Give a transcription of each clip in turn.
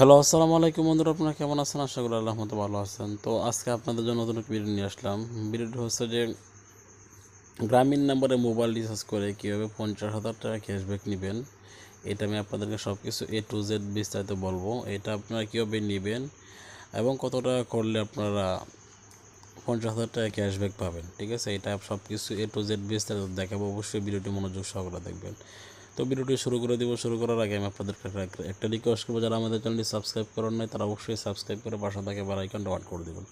Hello, আসসালামু আলাইকুম বন্ধুরা, আপনারা কেমন আছেন? আশা করি আল্লাহ মতো ভালো আছেন। তো আজকে আপনাদের জন্য নতুন একটা ভিডিও নিয়ে আসলাম। ভিডিওটি হচ্ছে যে, গ্রামীণ নাম্বারে মোবাইল রিচার্জ করে কীভাবে পঞ্চাশ হাজার টাকা ক্যাশব্যাক নেবেন, এটা আমি আপনাদেরকে সব কিছু এ টু জেড বিস্তারিত বলব। এটা আপনারা কীভাবে নেবেন এবং কত টাকা করলে আপনারা পঞ্চাশ হাজার টাকা ক্যাশব্যাক পাবেন, ঠিক আছে? এটা সব কিছু এ টু জেড বিস্তারিত দেখাবো। অবশ্যই ভিডিওটি মনোযোগ সহকারে দেখবেন। তো ভিডিওটি শুরু করে দিব। শুরু করার আগে আমি আপনাদেরকে একটা- রিকোয়েস্ট করব যারা আমাদের চ্যানেলটি সাবস্ক্রাইব করেন নাই, তারা অবশ্যই সাবস্ক্রাইব করে পাশে থাকে বেল আইকনটা অন করে দেবেন।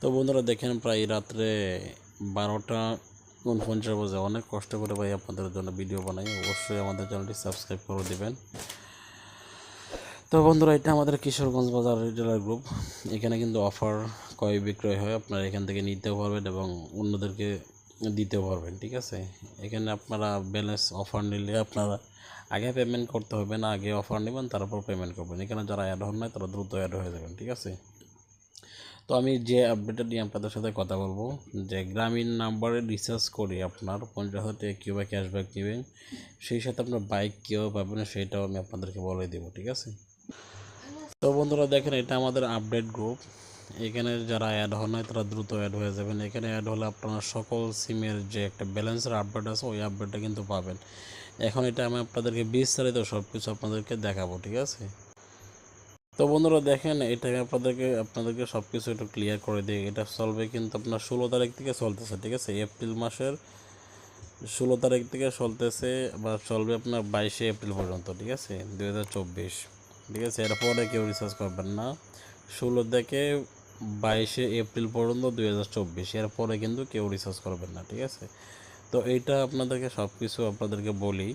তো বন্ধুরা, দেখেন প্রায় রাত্রে বারোটা উনপঞ্চাশ বাজে। অনেক কষ্ট করে ভাই আপনাদের জন্য ভিডিও বানাই। অবশ্যই আমাদের চ্যানেলটি সাবস্ক্রাইব করে দেবেন। তো বন্ধুরা, এটা আমাদের কিশোরগঞ্জ বাজার রিটেলার গ্রুপ। এখানে কিন্তু অফার ক্রয় বিক্রয় হয় আপনারা এখান থেকে নিতেও পারবেন এবং অন্যদেরকে দিতেও পারবেন, ঠিক আছে? এখানে আপনারা ব্যালেন্স অফার নিলে আপনারা আগে পেমেন্ট করতে হবে না, আগে অফার নেবেন, তারপর পেমেন্ট করবেন। এখানে যারা অ্যাড হন নাই, তারা দ্রুত অ্যাড হয়ে যাবেন, ঠিক আছে? তো আমি যে আপডেটটা নিয়ে আপনাদের সাথে কথা বলব, যে গ্রামীণ নাম্বারে রিচার্জ করে আপনার পঞ্চাশ হাজার টাকা কীভাবে ক্যাশব্যাক নেবেন, সেই সাথে আপনার বাইক কীভাবে পাবেন, সেটাও আমি আপনাদেরকে বলে দেবো, ঠিক আছে? তো বন্ধুরা দেখেন, এটা আমাদের আপডেট গ্রুপ এখানে যারা অ্যাড হন নাই, তারা দ্রুত অ্যাড হয়ে যাবেন। এখানে অ্যাড হলে আপনারা সকল সিমের যে একটা ব্যালেন্সের আপডেট আছে, ওই আপডেটটা কিন্তু পাবেন। এখন এটা আমি আপনাদেরকে বিস্তারিত সব কিছু আপনাদেরকে দেখাবো, ঠিক আছে? তো বন্ধুরা, দেখেন, এটা আপনাদেরকে আপনাদেরকে সব কিছু একটু ক্লিয়ার করে দিই। এটা চলবে কিন্তু আপনার ষোলো তারিখ থেকে চলতেছে, ঠিক আছে? এপ্রিল মাসের ষোলো তারিখ থেকে চলতেছে বা চলবে আপনার বাইশে এপ্রিল পর্যন্ত, ঠিক আছে? দুই হাজার চব্বিশ, ঠিক আছে? এরপরে কেউ রিচার্জ করবেন না। ষোলো থেকে বাইশে এপ্রিল পর্যন্ত দুই হাজার চব্বিশ। এরপরে কিন্তু কেউ রিচার্জ করবেন না, ঠিক আছে? তো এইটা আপনাদেরকে সব কিছু আপনাদেরকে বলি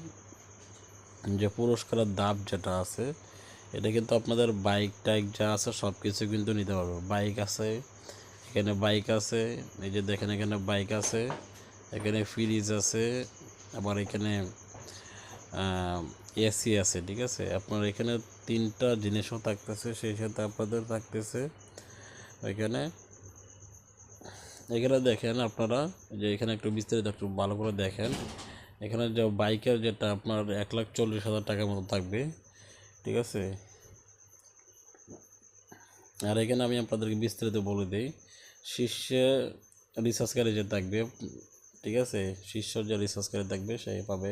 যে পুরস্কারের দাম যেটা আছে, এটা কিন্তু আপনাদের বাইক টাইক যা আছে সব কিছু কিন্তু নিতে পারবে। বাইক আছে, এখানে বাইক আছে, এই যে দেখেন এখানে বাইক আছে, এখানে ফ্রিজ আছে, আবার এখানে এসি আছে, ঠিক আছে? আপনার এখানে তিনটা জিনিসও থাকতেছে, সেই সাথে আপনাদের থাকতেছে এখানে এখানে দেখেন আপনারা যে এখানে একটু বিস্তারিত একটু ভালো করে দেখেন। এখানে যে বাইকের যেটা আপনার এক লাখ চল্লিশ হাজার টাকার মতো থাকবে, ঠিক আছে? আর এখানে আমি আপনাদেরকে বিস্তারিত বলে দিই, শীর্ষে রিসার্চকারী যে থাকবে, ঠিক আছে? শীর্ষ যে রিসার্চকারী থাকবে, সে পাবে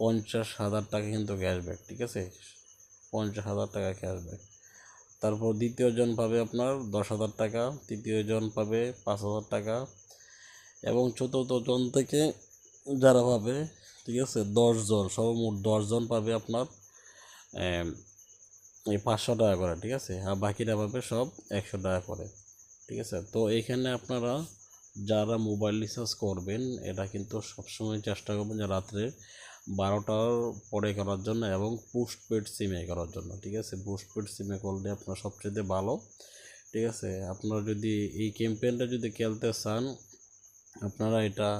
পঞ্চাশ হাজার টাকা কিন্তু ক্যাশব্যাক ঠিক আছে? পঞ্চাশ হাজার টাকা ক্যাশব্যাক তারপর দ্বিতীয় জন পাবে আপনার দশ হাজার টাকা, তৃতীয় জন পাবে পাঁচ হাজার টাকা এবং চতুর্থ জন থেকে যারা পাবে, ঠিক আছে দশজন সর্বমোট দশজন পাবে আপনার এই পাঁচশো টাকা করে, ঠিক আছে, আর বাকিরা পাবে সব একশো টাকা করে, ঠিক আছে। তো এখানে আপনারা যারা মোবাইল রিচার্জ করবেন, এটা কিন্তু সবসময় চেষ্টা করবেন যে রাত্রে বারোটার পরে করার জন্য এবং পোস্টপেড সিমে করার জন্য, ঠিক আছে? পোস্টপেড সিমে করলে আপনার সবচেয়ে ভালো, ঠিক আছে? আপনারা যদি এই ক্যাম্পেইনটা যদি খেলতে চান, আপনারা এটা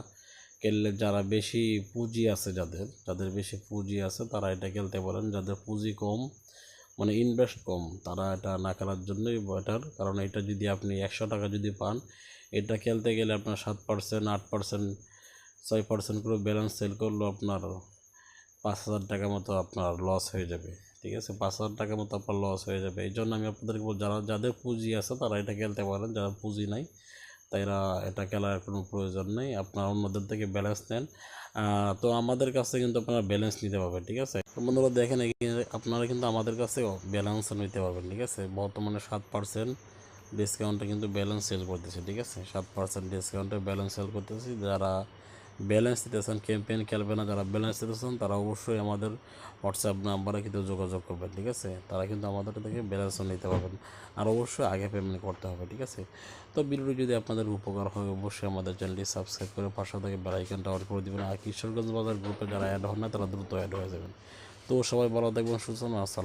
খেললে যারা বেশি পুঁজি আছে যাদের যাদের বেশি পুঁজি আছে তারা এটা খেলতে পারেন। যাদের পুঁজি কম মানে ইনভেস্ট কম, তারা এটা না খেলার জন্যই বেটার কারণ এটা যদি আপনি একশো টাকা যদি পান, এটা খেলতে গেলে আপনার সাত পার্সেন্ট আট পার্সেন্ট ছয় পার্সেন্ট করে ব্যালেন্স সেল করল আপনার পাঁচ হাজার টাকা মতো আপনার লস হয়ে যাবে ঠিক আছে? পাঁচ হাজার টাকা মতো আপনার লস হয়ে যাবে। এই জন্য আমি আপনাদেরকে বলব, যারা যাদের পুঁজি আছে তারা এটা খেলতে পারেন যারা পুঁজি নাই তাইরা এটা খেলার কোনো প্রয়োজন নেই আপনারা অন্যদের থেকে ব্যালেন্স নেন। তো আমাদের কাছে কিন্তু আপনারা ব্যালেন্স নিতে পারবেন ঠিক আছে? বন্ধুরা দেখেন আপনারা কিন্তু আমাদের কাছে ব্যালেন্স নিতে পারবেন ঠিক আছে? বর্তমানে সাত পার্সেন্ট ডিসকাউন্টে কিন্তু ব্যালেন্স সেল করতেছে ঠিক আছে? সাত পার্সেন্ট ডিসকাউন্টে ব্যালেন্স সেল করতেছি। যারা ব্যালেন্স দিতেছেন ক্যাম্পেইন খেলবে না, যারা ব্যালেন্স দিতেছেন তারা অবশ্যই আমাদের হোয়াটসঅ্যাপ নাম্বারে কিন্তু যোগাযোগ করবেন, ঠিক আছে? তারা কিন্তু আমাদের থেকে ব্যালেন্সও নিতে পারবেন। আর অবশ্যই আগে পেমেন্ট করতে হবে, ঠিক আছে? তো ভিডিওটি যদি আপনাদের উপকার হয়, অবশ্যই আমাদের চ্যানেলটি সাবস্ক্রাইব করে পাশে থেকে বেলাইকনটা অন করে দেবেন। আর কিশোরগঞ্জ বাজার গ্রুপে যারা অ্যাড হন না, তারা দ্রুত অ্যাড হয়ে যাবেন। তো সবাই ভালো থাকবেন, সুস্থ আসসালাম।